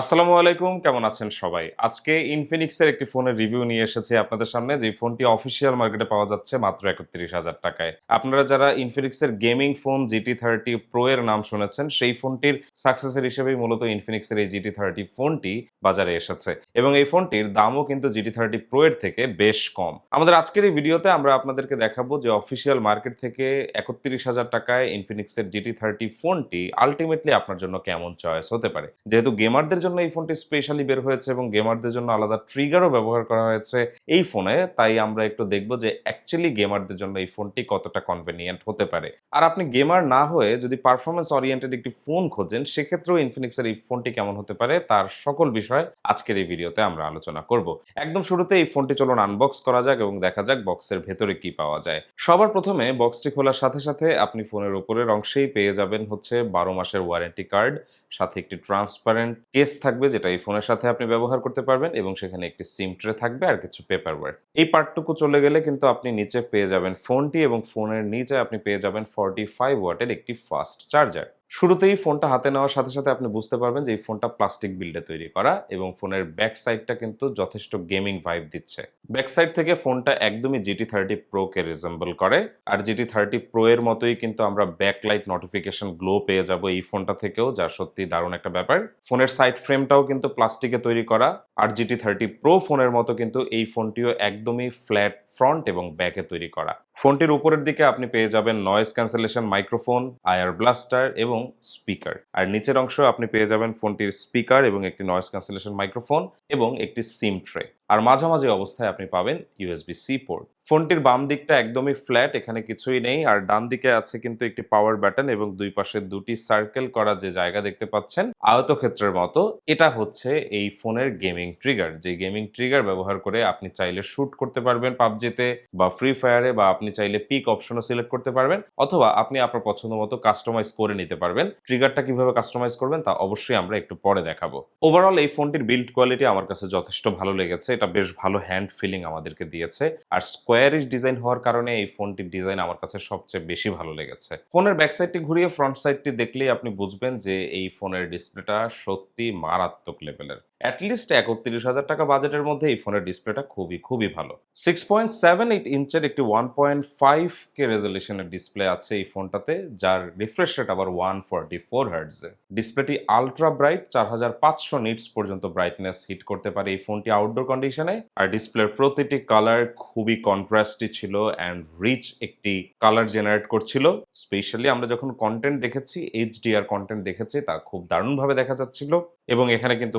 আসসালামু আলাইকুম, কেমন আছেন সবাই? আজকে ইনফিনিক্সের একটি ফোনের রিভিউ নিয়ে এসেছি আপনাদের সামনে। যে ফোনটি অফিসিয়াল মার্কেটে পাওয়া যাচ্ছে মাত্র একত্রিশ হাজার টাকায়। আপনারা যারা ইনফিনিক্সের gaming phone GT thirty pro এর নাম শুনেছেন, সেই ফোনটির সাকসেসের হিসেবেই মূলত ইনফিনিক্সের এই জিটি থার্টি ফোনটি বাজারে এসেছে। এবং এই ফোনটির দামও কিন্তু জিটি থার্টি প্রো এর থেকে বেশ কম। আমাদের আজকের এই ভিডিওতে আমরা আপনাদেরকে দেখাবো যে অফিসিয়াল মার্কেট থেকে একত্রিশ হাজার টাকায় ইনফিনিক্সের জিটি থার্টি ফোনটি আলটিমেটলি আপনার জন্য কেমন চয়েস হতে পারে। যেহেতু গেমারদের জন্য এই ফোনটি স্পেশালি বের হয়েছে এবং গেমারদের জন্য আলাদা ট্রিগারও ব্যবহার করা হয়েছে এই ফোনে। তাই আমরা একটু দেখব যে অ্যাকচুয়ালি গেমারদের জন্য এই ফোনটি কতটা কনভেনিয়েন্ট হতে পারে। আর আপনি গেমার না হয়ে যদি পারফরমেন্স ওরিয়েন্টেড একটি ফোন খোঁজেন, সেক্ষেত্রেও ইনফিনিক্সের এই ফোনটি কেমন হতে পারে তার সকল বিষয় আজকের এই ভিডিওতে আমরা আলোচনা করব। একদম শুরুতে এই ফোনটি চলুন আনবক্স করা যাক এবং দেখা যাক বক্সের ভেতরে কি পাওয়া যায়। সবার প্রথমে বক্সটি খোলার সাথে সাথে আপনি ফোনের উপরের অংশেই পেয়ে যাবেন হচ্ছে বারো মাসের ওয়ারেন্টি কার্ড সাথে একটি ট্রান্সপারেন্ট কেস থাকবে যেটা এই ফোনের সাথে আপনি ব্যবহার করতে পারবেন এবং সেখানে একটি সিম ট্রে থাকবে আর কিছু পেপার ওয়ার্ক এই পার্টটুকু চলে গেলে কিন্তু আপনি নিচে পেয়ে যাবেন ফোনটি এবং ফোনের নিচে আপনি পেয়ে যাবেন ফর্টি ফাইভ ওয়াটের একটি ফাস্ট চার্জার শুরুতেই ফোনটা হাতে নেওয়ার সাথে সাথে আপনি বুঝতে পারবেন যে এই ফোনটা প্লাস্টিক বিল্ডে তৈরি করা এবং ফোনের ব্যাক সাইডটা কিন্তু যথেষ্ট গেমিং ভাইব দিচ্ছে। ব্যাক সাইড থেকে ফোনটা একদমই জিটি থার্টি প্রোকে রিজেম্বল করে। আর জিটি থার্টি প্রো এর মতোই কিন্তু আমরা ব্যাকলাইট নোটিফিকেশন গ্লো পেয়ে যাব এই ফোনটা থেকেও, যা সত্যি দারুণ একটা ব্যাপার। ফোনের সাইড ফ্রেমটাও কিন্তু প্লাস্টিকে তৈরি করা। আর জিটি থার্টি প্রো ফোনের মতো কিন্তু এই ফোনটিও একদমই ফ্ল্যাট ফ্রন্ট এবং ব্যাকে তৈরি করা। ফোনটির উপরের দিকে আপনি পেয়ে যাবেন noise cancellation microphone air blaster এবং স্পিকার আর নিচের অংশ আপনি পেয়ে যাবেন ফোনটির স্পিকার এবং একটি নয়েজ ক্যান্সেলেশন মাইক্রোফোন এবং একটি সিম ট্রে আর মাঝামাঝি অবস্থায় আপনি পাবেন ইউএসবি সি পোর্ট ফোনটির বাম দিকটা একদমই ফ্ল্যাট এখানে কিছুই নেই। আর ডান দিকে আছে কিন্তু একটি পাওয়ার বাটন এবং দুই পাশে দুটি সার্কেল করা যে জায়গা দেখতে পাচ্ছেন, আয়তক্ষেত্রের মতো। এটা হচ্ছে এই ফোনের গেমিং ট্রিগার যে গেমিং ট্রিগার ব্যবহার করে আপনি চাইলে শুট করতে পারবেন পাবজিতে বা ফ্রি ফায়ারে বা আপনি চাইলে পিক অপশনও সিলেক্ট করতে পারবেন। অথবা আপনি আপনার পছন্দ মতো কাস্টমাইজ করে নিতে পারবেন। ট্রিগারটা কীভাবে কাস্টমাইজ করবেন তা অবশ্যই আমরা একটু পরে দেখাবো। ওভারঅল এই ফোনটির বিল্ড কোয়ালিটি আমার কাছে যথেষ্ট ভালো লেগেছে। এটা বেশ ভালো হ্যান্ড ফিলিং আমাদেরকে দিয়েছে। আর স্কোয়ারিশ ডিজাইন হওয়ার কারণে এই ফোনটির ডিজাইন আমার কাছে সবচেয়ে বেশি ভালো লেগেছে। ফোনের ব্যাক সাইডটি ঘুরিয়ে ফ্রন্ট সাইডটি দেখলেই আপনি বুঝবেন যে এই ফোনের ডিসপ্লেটা সত্যি মারাত্মক লেভেলের অ্যাটলিস্ট একত্রিশ হাজার টাকা বাজেটের মধ্যে এই ফোনের ডিসপ্লেটা খুবই খুবই ভালো। সিক্স পয়েন্ট সেভেন এইট ইঞ্চের একটি ওয়ান পয়েন্ট ফাইভ কে রেজলিউশনের ডিসপ্লে আছে এই ফোনটাতে, যার রিফ্রেশ রেট আবার ওয়ান ফোরটি ফোর হার্টসে ডিসপ্লেটি আলট্রা ব্রাইট চার হাজার পাঁচশো নিটস পর্যন্ত ব্রাইটনেস হিট করতে পারে এই ফোনটি আউটডোর কন্ডিশনে আর ডিসপ্লের প্রতিটি কালার খুবই কন্ট্রাস্টি ছিল অ্যান্ড রিচ একটি কালার জেনারেট করছিল। স্পেশালি আমরা যখন কন্টেন্ট দেখেছি এইচডিআর কন্টেন্ট দেখেছি, তা খুব দারুণভাবে দেখা যাচ্ছিল। এবং এখানে কিন্তু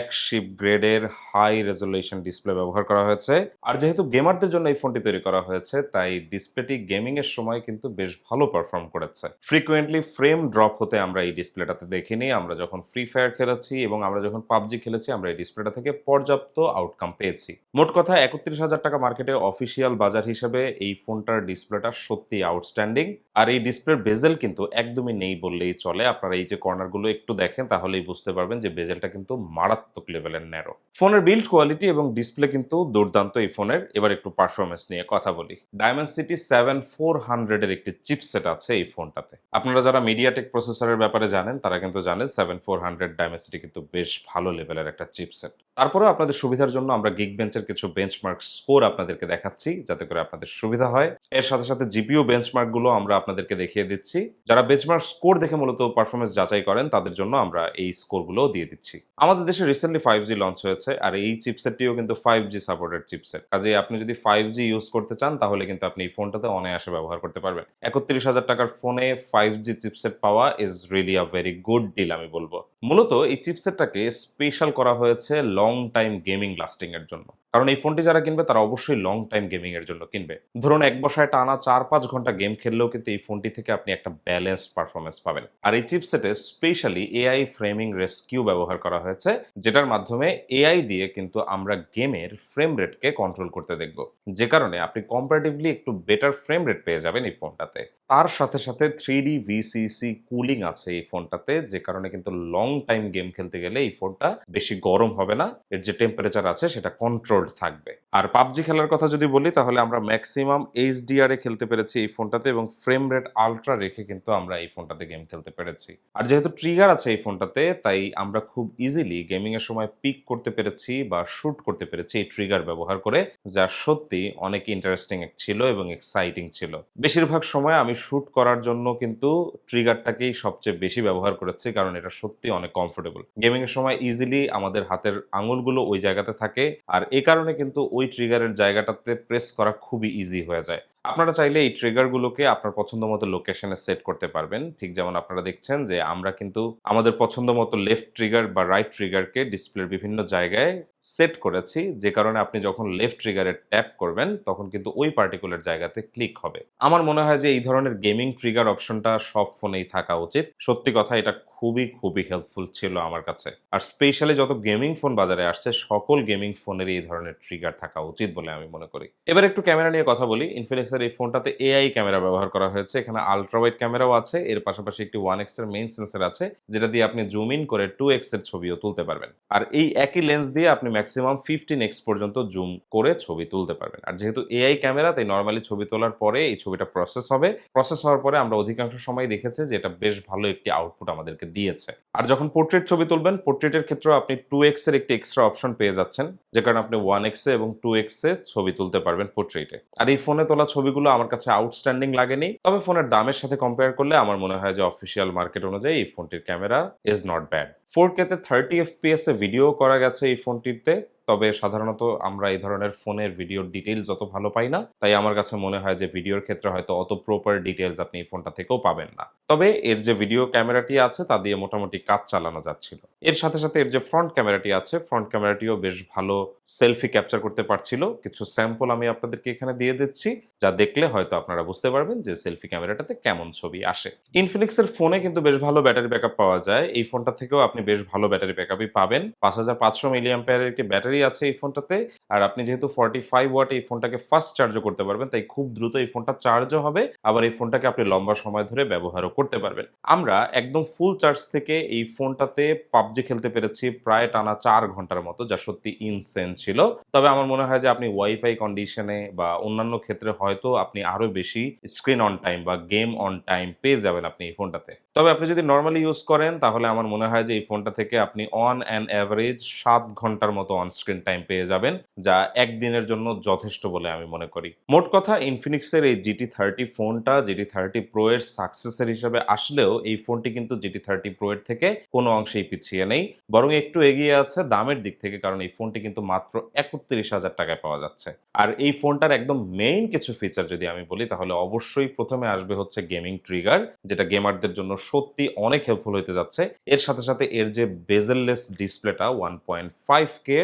ফ্ল্যাগশিপ গ্রেডের হাই রেজলিউশন ডিসপ্লে ব্যবহার করা হয়েছে। আর যেহেতু গেমারদের জন্য এই ফোনটি তৈরি করা হয়েছে, তাই ডিসপ্লেটি গেমিং এর সময় কিন্তু বেশ ভালো পারফর্ম করেছে। ফ্রিকুয়েন্টলি ফ্রেম ড্রপ হতে আমরা এই ডিসপ্লেটাতে দেখিনি। আমরা যখন ফ্রি ফায়ার খেলেছি এবং আমরা যখন পাবজি খেলেছি, আমরা এই ডিসপ্লেটা থেকে পর্যাপ্ত আউটকাম পেয়েছি। মোট কথা একত্রিশ হাজার টাকা মার্কেটে অফিসিয়াল বাজার হিসেবে এই ফোনটার ডিসপ্লেটা সত্যি আউটস্ট্যান্ডিং আর এই ডিসপ্লের বেজেল কিন্তু একদমই নেই বললেই চলে। আপনারা এই যে কর্নারগুলো একটু দেখেন, তাহলেই বুঝতে পারবেন যে বেজেলটা কিন্তু মারাত্মক লেভেলের ন্যারো ফোনের বিল্ড কোয়ালিটি এবং ডিসপ্লে কিন্তু দুর্দান্ত এই ফোনের। এবার একটু পারফরমেন্স নিয়ে কথা বলি। ডায়মেন্সিটি সেভেন ফোর হান্ড্রেডের একটি চিপসেট আছে এই ফোনটাতে। আপনারা যারা মিডিয়াটেক প্রসেসরের ব্যাপারে জানেন, তারা কিন্তু জানেন সেভেন ফোর হান্ড্রেড ডায়মেন্সিটি কিন্তু বেশ ভালো লেভেলের একটা চিপসেট তারপরেও আপনাদের সুবিধার জন্য আমরা গিগ বেঞ্চের কিছু বেঞ্চমার্ক স্কোর আপনাদেরকে দেখাচ্ছি, যাতে করে আপনাদের সুবিধা হয়। এর সাথে সাথে জিপিও বেঞ্চমার্কগুলো আমরা আপনাদেরকে দেখিয়ে দিচ্ছি। যারা বেঞ্চমার্ক স্কোর দেখে মূলত পারফরমেন্স যাচাই করেন, তাদের জন্য আমরা এই স্কোরগুলো দিয়ে দিচ্ছি। আমাদের দেশে রিসেন্টলি ফাইভ জি লঞ্চ হয়েছে, আর এই চিপসেটটিও কিন্তু ফাইভ জি সাপোর্টেড চিপসেট কাজে আপনি যদি ফাইভ জি ইউজ করতে চান, তাহলে কিন্তু আপনি এই ফোনটাতে অনায়াসে ব্যবহার করতে পারবেন। একত্রিশ হাজার টাকার ফোনে ফাইভ জি চিপসেট পাওয়া is really a very good deal আমি বলব। মূলত এই চিপসেটটাকে স্পেশাল করা হয়েছে লং টাইম গেমিং লাস্টিং এর জন্য। কারণ এই ফোনটি যারা কিনবে, তারা অবশ্যই লং টাইম গেমিং এর জন্য কিনবে। ধরুন এক বসায় টানা চার পাঁচ ঘণ্টা গেম খেললেও কিন্তু এই ফোনটি থেকে আপনি একটা ব্যালেন্সড পারফরমেন্স পাবেন। আর এই চিপসেটে স্পেশালি এআই ফ্রেমিং রেস্কিউ ব্যবহার করা হয়েছে যেটার মাধ্যমে এআই দিয়ে কিন্তু আমরা গেমের ফ্রেম রেটকে কন্ট্রোল করতে দেখব। যে কারণে আপনি কম্পারেটিভলি একটু বেটার ফ্রেম রেট পেয়ে যাবেন এই ফোনটাতে তার সাথে সাথে থ্রি ডি ভিসিসি কুলিং আছে এই ফোনটাতে যে কারণে কিন্তু লং টাইম গেম খেলতে গেলে এই ফোনটা বেশি গরম হবে না। এর যে টেম্পারেচার আছে সেটা কন্ট্রোলড থাকবে। আর পাবজি খেলার কথা যদি বলি, তাহলে আমরা ম্যাক্সিমাম এইচডিআর খেলতে পেরেছি এই ফোনটাতে এবং ফ্রেম রেট আলট্রা রেখে কিন্তু আমরা এই ফোনটাতে গেম খেলতে পেরেছি। আর যেহেতু ট্রিগার আছে এই ফোনটাতে তাই আমরা খুব ইজিলি গেমিং এর সময় পিক করতে পেরেছি বা শুট করতে পেরেছি এই ট্রিগার ব্যবহার করে, যা সত্যি অনেক ইন্টারেস্টিং ছিল এবং এক্সাইটিং ছিল। বেশিরভাগ সময় আমি শুট করার জন্য কিন্তু ট্রিগারটাকেই সবচেয়ে বেশি ব্যবহার করেছি, কারণ এটা সত্যি অনেক কমফোর্টেবল গেমিং এর সময় ইজিলি আমাদের হাতের আঙুলগুলো ওই জায়গাতে থাকে, আর এই কারণে কিন্তু ওই ট্রিগারের জায়গাটাতে প্রেস করা খুবই ইজি হয়ে যায়। আপনারা চাইলে এই ট্রিগারগুলোকে আপনার পছন্দ মতো লোকেশনে সেট করতে পারবেন। ঠিক যেমন আপনারা দেখছেন যে আমরা কিন্তু আমাদের পছন্দ মতো লেফট ট্রিগার বা রাইট ট্রিগারকে ডিসপ্লের বিভিন্ন জায়গায় সেট করেছি, যে কারণে আপনি যখন লেফট ট্রিগারে ট্যাপ করবেন, তখন কিন্তু ওই পার্টিকুলার জায়গাতে ক্লিক হবে। আমার মনে হয় যে এই ধরনের গেমিং ট্রিগার অপশনটা সব ফোনেই থাকা উচিত। সত্যি কথা, এটা খুবই খুবই হেল্পফুল ছিল আমার কাছে। আর স্পেশালি যত গেমিং ফোন বাজারে আসছে, সকল গেমিং ফোনেরই এই ধরনের ট্রিগার থাকা উচিত বলে আমি মনে করি। এবার একটু ক্যামেরা নিয়ে কথা বলি। ইনফিনিক্সের এই ফোনটাতে এআই ক্যামেরা ব্যবহার করা হয়েছে। এখানে আলট্রাওয়াইড ক্যামেরাও আছে। এর পাশাপাশি একটি ওয়ান এক্সের মেইন সেন্সার আছে, যেটা দিয়ে আপনি জুম ইন করে টু এক্সের ছবিও তুলতে পারবেন। আর এই একই লেন্স দিয়ে আপনি ম্যাক্সিমাম ফিফটিন এক্স পর্যন্ত জুম করে ছবি তুলতে পারবেন। আর যেহেতু এআই ক্যামেরা, তাই নর্মালি ছবি তোলার পরে এই ছবিটা প্রসেস হবে। প্রসেস হওয়ার পরে আমরা অধিকাংশ সময় দেখেছি যে এটা বেশ ভালো একটি আউটপুট আমাদেরকে দিয়েছে। আর যখন পোর্ট্রেট ছবি তুলবেন পোর্ট্রেটের ক্ষেত্রেও আপনি টু এক্সের একটি এক্সট্রা অপশন পেয়ে যাচ্ছেন। যে কারণে আপনি ওয়ান এক্স এ এবং টু এক্স এ ছবি তুলতে পারবেন পোর্ট্রেটে আর এই ফোনে তোলা ছবিগুলো আমার কাছে আউটস্ট্যান্ডিং লাগেনি। তবে ফোনের দামের সাথে কম্পেয়ার করলে আমার মনে হয় যে অফিসিয়াল মার্কেট অনুযায়ী এই ফোনটির camera is not bad four কেতে থার্টি এফপিএস এ ভিডিও করা গেছে এই ফোনটিতে তবে সাধারণত আমরা এই ধরনের ফোনের ভিডিওর ডিটেলস অত ভালো পাই না। তাই আমার কাছে মনে হয় যে ভিডিওর ক্ষেত্রে হয়তো অত প্রপার ডিটেলস আপনি এই ফোনটা থেকেও পাবেন না। তবে এর যে ভিডিও ক্যামেরাটি আছে, তা দিয়ে মোটামুটি কাজ চালানো যাচ্ছিল। এর সাথে সাথে এর যে ফ্রন্ট ক্যামেরাটি আছে ফ্রন্ট ক্যামেরাটিও বেশ ভালো সেলফি ক্যাপচার করতে পারছিল। কিছু স্যাম্পল আমি আপনাদেরকে এখানে দিয়ে দিচ্ছি, যা দেখলে হয়তো আপনারা বুঝতে পারবেন যে সেলফি ক্যামেরাটাতে কেমন ছবি আসে। ইনফিনিক্সের ফোনে কিন্তু বেশ ভালো ব্যাটারি ব্যাকআপ পাওয়া যায়। এই ফোনটা থেকেও আপনি বেশ ভালো ব্যাটারি ব্যাকআপই পাবেন। পাঁচ হাজার পাঁচশো মিলিয়াম একটি ব্যাটারি আছে এই ফোনটাতে আর আপনি যেহেতু ফর্টি ফাইভ ওয়াট এই ফোনটাকে ফাস্ট চার্জও করতে পারবেন, তাই খুব দ্রুত এই ফোনটা চার্জও হবে, আবার এই ফোনটাকে আপনি লম্বা সময় ধরে ব্যবহারও করতে পারবেন। আমরা একদম ফুল চার্জ থেকে এই ফোনটাতে পাবজি খেলতে পেরেছি প্রায় টানা চার ঘণ্টার মতো, যা সত্যি ইনসেন ছিল। তবে আমার মনে হয় যে আপনি ওয়াইফাই কন্ডিশনে বা অন্যান্য ক্ষেত্রে হয়তো আপনি আরও বেশি স্ক্রিন অন টাইম বা গেম অন টাইম পেয়ে যাবেন আপনি এই ফোনটাতে। তবে আপনি যদি নর্মালি ইউজ করেন, তাহলে আমার মনে হয় যে এই ফোনটা থেকে আপনি অন অ্যান্ড অ্যাভারেজ সাত ঘণ্টার মতো অন স্ক্রিন টাইম পেয়ে যাবেন যা একদিনের জন্য যথেষ্ট বলে আমি মনে করি। মোট কথা ইনফিনিক্সের এই জিটি থার্টি ফোনটা জিটি থার্টি প্রো এর সাকসেসের হিসাবে আসলেও এই ফোনটি কিন্তু জিটি থার্টি প্রো এর থেকে কোনো অংশেই পিছিয়ে নেই। বরং একটু এগিয়ে আছে দামের দিক থেকে, কারণ এই ফোনটি কিন্তু মাত্র একত্রিশ হাজার টাকায় পাওয়া যাচ্ছে। আর এই ফোনটার একদম মেইন কিছু ফিচার যদি আমি বলি, তাহলে অবশ্যই প্রথমে আসবে হচ্ছে গেমিং ট্রিগার যেটা গেমারদের জন্য সত্যি অনেক হেল্পফুল হতে যাচ্ছে। এর সাথে সাথে এর যে বেজেললেস ডিসপ্লেটা ওয়ান পয়েন্ট ফাইভ কে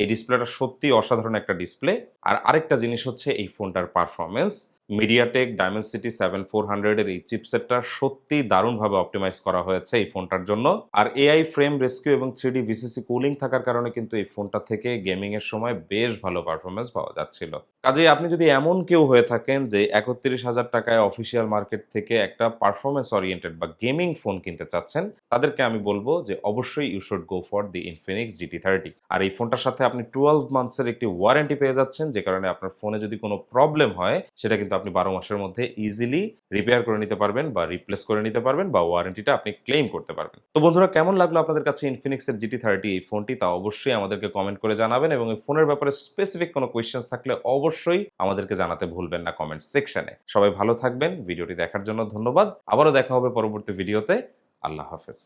এই ডিসপ্লেটা সত্যি অসাধারণ একটা ডিসপ্লে আর আরেকটা জিনিস হচ্ছে এই ফোনটার performance MediaTek Dimensity seven four হান্ড্রেডের এই চিপসেটটা সত্যি দারুণভাবে অপটিমাইজ করা হয়েছে এই ফোনটার জন্য। আর এআই ফ্রেম রেস্কিউ এবং থ্রি ভিসিসি কুলিং থাকার কারণে কিন্তু এই ফোনটা থেকে গেমিং এর সময় বেশ ভালো পারফরমেন্স পাওয়া যাচ্ছিল। কাজেই আপনি যদি এমন কেউ হয়ে থাকেন যে একত্রিশ হাজার টাকায় অফিসিয়াল মার্কেট থেকে একটা পারফরমেন্স ওরিয়েন্টেড বা গেমিং ফোন কিনতে চাচ্ছেন, তাদেরকে আমি বলব যে অবশ্যই you should go for the Infinix GT thirty আর এই ফোনটার সাথে আপনি টুয়েলভ মান্থসের একটি ওয়ারেন্টি পেয়ে যাচ্ছেন, যে কারণে আপনার ফোনে যদি কোনো প্রবলেম হয়, সেটা কিন্তু আপনি বারো মাসের মধ্যে ইজিলি রিপেয়ার করে নিতে পারবেন বা রিপ্লেস করে নিতে পারবেন বা ওয়ারেন্টিটা আপনি ক্লেম করতে পারবেন। তো বন্ধুরা, কেমন লাগল আপনাদের কাছে ইনফিনিক্সের জিটি থার্টি এই ফোনটি তা অবশ্যই আমাদেরকে কমেন্ট করে জানাবেন এবং এই ফোনের ব্যাপারে স্পেসিফিক কোনো কোয়েশ্চেন্স থাকলে অবশ্যই আমাদেরকে জানাতে ভুলবেন না কমেন্ট সেকশনে সবাই ভালো থাকবেন, ভিডিওটি দেখার জন্য ধন্যবাদ। আবারও দেখা হবে পরবর্তী ভিডিওতে আল্লাহ হাফেজ।